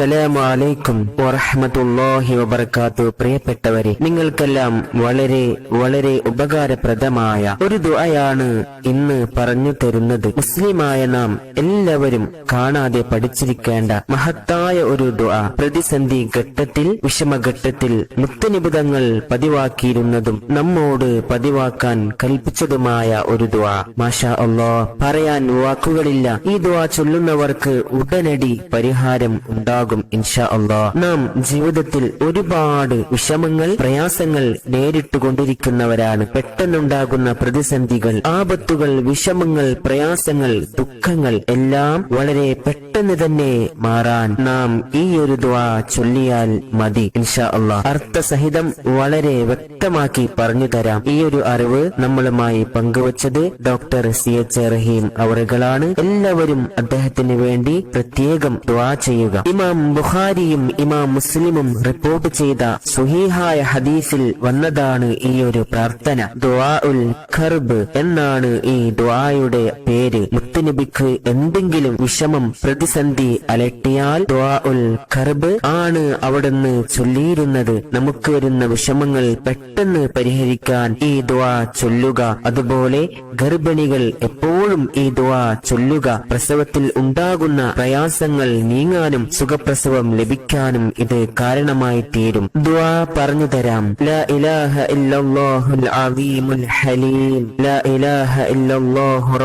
അസ്സലാമു അലൈക്കും വറഹ്മത്തുള്ളാഹി വബർക്കാത്തു പ്രിയപ്പെട്ടവരെ നിങ്ങൾക്കെല്ലാം വളരെ വളരെ ഉപകാരപ്രദമായ ഒരു ദുആയാണ് ഇന്ന് പറഞ്ഞു തരുന്നത്. മുസ്ലിമായ നാം എല്ലാവരും കാണാതെ പഠിച്ചിരിക്കേണ്ട മഹത്തായ ഒരു ദുആ. പ്രതിസന്ധി ഘട്ടത്തിൽ വിഷമഘട്ടത്തിൽ മുത്തനിബുധങ്ങൾ പതിവാക്കിയിരുന്നതും നമ്മോട് പതിവാക്കാൻ കൽപ്പിച്ചതുമായ ഒരു ദുആ. മാഷാ അള്ളാ പറയാൻ വാക്കുകളില്ല. ഈ ദുആ ചൊല്ലുന്നവർക്ക് ഉടനടി പരിഹാരം ഉണ്ടാകും. ഇൻഷാ അള്ളാ നാം ജീവിതത്തിൽ ഒരുപാട് വിഷമങ്ങൾ പ്രയാസങ്ങൾ നേരിട്ടുകൊണ്ടിരിക്കുന്നവരാണ്. പെട്ടെന്നുണ്ടാകുന്ന പ്രതിസന്ധികൾ ആപത്തുകൾ വിഷമങ്ങൾ പ്രയാസങ്ങൾ ദുഃഖങ്ങൾ എല്ലാം വളരെ പെട്ടെന്ന് തന്നെ മാറാൻ നാം ഈ ഒരു ദ്വാ ചൊല്ലിയാൽ മതി ഇൻഷാ അള്ളാ അർത്ഥസഹിതം വളരെ വ്യക്തമാക്കി പറഞ്ഞു തരാം. ഈ ഒരു അറിവ് നമ്മളുമായി പങ്കുവച്ചത് ഡോക്ടർ സി എച്ച് റഹീം അവറുകളാണ്. എല്ലാവരും അദ്ദേഹത്തിന് വേണ്ടി പ്രത്യേകം ദ്വാ ചെയ്യുക. ഇമാം ബുഖാരിയും ഇമാം മുസ്ലിമും റിപ്പോർട്ട് ചെയ്ത സുഹീഹായ ഹദീസിൽ വന്നതാണ് ഈ ഒരു പ്രാർത്ഥന. ദ്വാ ഉൽ ഖർബ് എന്നാണ് ഈ ദ്വായുടെ പേര്. മുത്തുനബിക്ക് എന്തെങ്കിലും വിഷമം പ്രതിസന്ധി അലട്ടിയാൽ ദ്വാ ഉൽ ഖർബ് ആണ് അവിടുന്ന് ചൊല്ലിയിരുന്നത്. നമുക്ക് വരുന്ന വിഷമങ്ങൾ പെട്ടെന്ന് പരിഹരിക്കാൻ ഈ ദ്വാ ചൊല്ലുക. അതുപോലെ ഗർഭിണികൾ എപ്പോഴും ഈ ദ്വാ ചൊല്ലുക. പ്രസവത്തിൽ ഉണ്ടാകുന്ന പ്രയാസങ്ങൾ നീങ്ങാനും സുഖപ്രസവം ലഭിക്കാനും ഇത് കാരണമായി തീരും. ദ്വാ പറഞ്ഞു തരാം. ലാ ഇലാഹ ഇല്ലല്ലാഹുൽ ഹലീം. ലാ ഇലാഹ ഇല്ലല്ലാഹു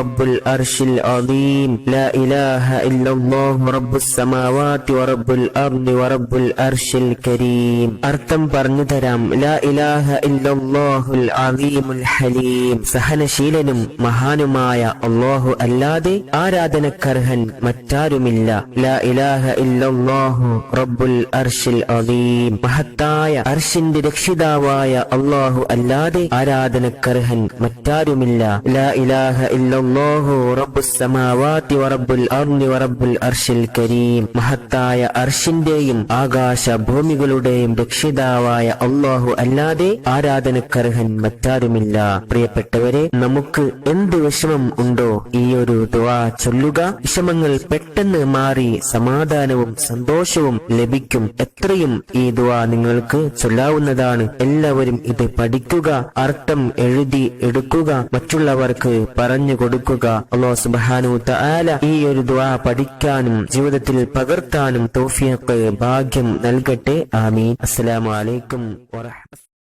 അർശിൽ ലാ ഇലാഹ ഇല്ലല്ലാഹു അർദി അർശിൽ കരീം. അർത്ഥം പറഞ്ഞു തരാം. ലാ ഇലാഹ ഹലീം സഹനശീലനും മഹാനുമായ അല്ലാഹു അല്ലാതെ ആരാധനക്കർഹൻ മറ്റാരുമില്ല. ലാ ഇലാഹ ഇല്ലല്ലാഹു റബ്ബുൽ അർശിൽ അദീം. മഹത്തായ അർഷിന്റെ രക്ഷിതാവായ അല്ലാഹു അല്ലാതെ ആരാധനക്കർഹൻ മറ്റാരുമില്ല. ലാ ഇലാഹ ഇല്ലല്ലാഹു റബ്ബുസ് വറബ്ബുൽ അർളി വറബ്ബുൽ അർശിൽ കരീം. മഹത്തായ അർഷിന്റെയും ആകാശ ഭൂമികളുടെയും രക്ഷിതാവായ അല്ലാഹു അല്ലാതെ ആരാധനക്കർഹൻ മറ്റാരുമില്ല. പ്രിയപ്പെട്ടവരെ നമുക്ക് എന്ത് വിഷമം ഉണ്ടോ ഈ ഒരു ദുആ ചൊല്ലുക. വിഷമങ്ങൾ പെട്ടെന്ന് മാറി സമാധാനവും സന്തോഷവും ലഭിക്കും. എത്രയും ഈ ദുആ നിങ്ങൾക്ക് ചൊല്ലാവുന്നതാണ്. എല്ലാവരും ഇത് പഠിക്കുക അർത്ഥം എഴുതി എടുക്കുക മറ്റുള്ളവർക്ക് പറഞ്ഞു കൊടുക്കുക. അള്ളാഹു സുബാനു താല ഈ ഒരു ദുആ പഠിക്കാനും ജീവിതത്തിൽ പകർത്താനും തോഫിയക്ക് ഭാഗ്യം നൽകട്ടെ. ആമീൻ. അസ്സലാമലൈക്കും വറഹ്മത്തുള്ളാഹി